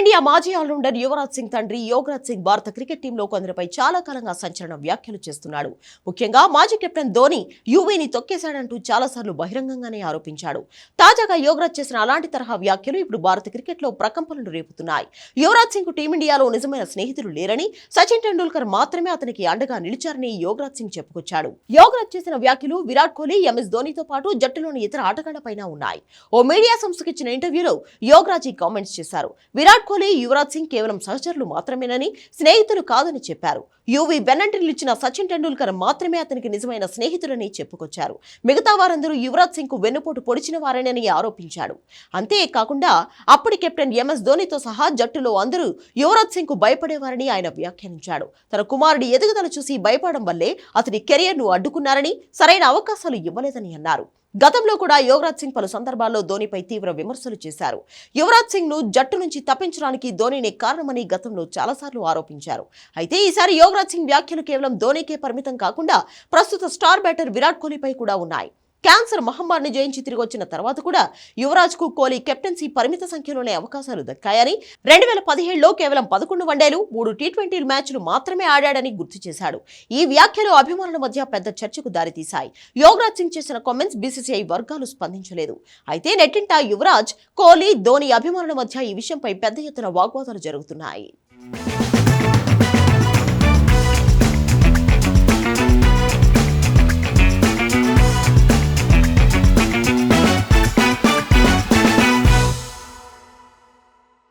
Team India మాజీ allrounder Yuvraj Singh తండ్రి యోగరాజ్ సింగ్ భారత క్రికెట్ టీంలో కొందరిపై చాలా కాలంగా సంచలన వ్యాఖ్యలు చేస్తున్నాడు. ముఖ్యంగా మాజీ కెప్టెన్ ధోని యువీని తొక్కేశాడంటూ చాలాసార్లు బహిరంగంగానే ఆరోపించాడు. తాజాగా యోగరాజ్ చేసిన అలాంటి తరహా వ్యాఖ్యలు ఇప్పుడు భారత క్రికెట్లో ప్రకంపనలు రేపుతున్నాయి. యువరాజ్ సింగ్ టీమిండియాలో నిజమైన స్నేహితులు లేరని సచిన్ టెండూల్కర్ మాత్రమే అతనికి అండగా నిలిచారని యోగరాజ్ సింగ్ చెప్పుకొచ్చాడు. యోగరాజ్ చేసిన వ్యాఖ్యలు విరాట్ కోహ్లీ ఎంఎస్ ధోనితో పాటు జట్టులోని ఇతర ఆటగాళ్ళపైన ఉన్నాయి. ఓ మీడియా సంస్థకి ఇచ్చిన ఇంటర్వ్యూలో యోగరాజ్ ఈ కామెంట్స్ చేశారు. విరాట్ కోహ్లీ యువరాజ్ సింగ్ కేవలం సహచరులు మాత్రమేనని స్నేహితులు కాదని చెప్పారు. యువి వెన్నంటిని ఇచ్చిన సచిన్ టెండూల్కర్ మాత్రమే అతనికి నిజమైన స్నేహితులని చెప్పుకొచ్చారు. మిగతా వారందరూ యువరాజ్ సింగ్కు వెన్నుపోటు పొడిచిన వారేనని ఆరోపించాడు. అంతేకాకుండా అప్పటి కెప్టెన్ ఎంఎస్ ధోనితో సహా జట్టులో అందరూ యువరాజ్ సింగ్కు భయపడేవారని ఆయన వ్యాఖ్యానించాడు. తన కుమారుడి ఎదుగుదల చూసి భయపడడం వల్లే అతని కెరియర్ను అడ్డుకున్నారని సరైన అవకాశాలు ఇవ్వలేదని అన్నారు. గతంలో కూడా యువరాజ్ సింగ్ పలు సందర్భాల్లో ధోనిపై తీవ్ర విమర్శలు చేశారు. యువరాజ్ సింగ్ను జట్టు నుంచి తప్పించడానికి ధోనినే కారణమని గతంలో చాలాసార్లు ఆరోపించారు. అయితే ఈసారి యువరాజ్ సింగ్ వ్యాఖ్యలు కేవలం ధోనికే పరిమితం కాకుండా ప్రస్తుత స్టార్ బ్యాటర్ విరాట్ కోహ్లీపై కూడా ఉన్నాయి. క్యాన్సర్ మహమ్మారిని జయించి తిరిగి వచ్చిన తర్వాత కూడా యువరాజ్కు కోహ్లీ కెప్టెన్సీ పరిమిత సంఖ్యలోనే అవకాశాలు దక్కాయని రెండు వేల పదిహేడులో కేవలం పదకొండు వన్డేలు మూడు టీ ట్వంటీ మ్యాచ్లు మాత్రమే ఆడాడని గుర్తు చేశాడు. ఈ వ్యాఖ్యలు అభిమానుల మధ్య పెద్ద చర్చకు దారితీశాయి. యోగరాజ్ సింగ్ చేసిన కామెంట్స్ బీసీసీఐ వర్గాలు స్పందించలేదు. అయితే నెట్టింట యువరాజ్ కోహ్లీ ధోని అభిమానుల మధ్య ఈ విషయంపై పెద్ద ఎత్తున వాగ్వాదాలు జరుగుతున్నాయి.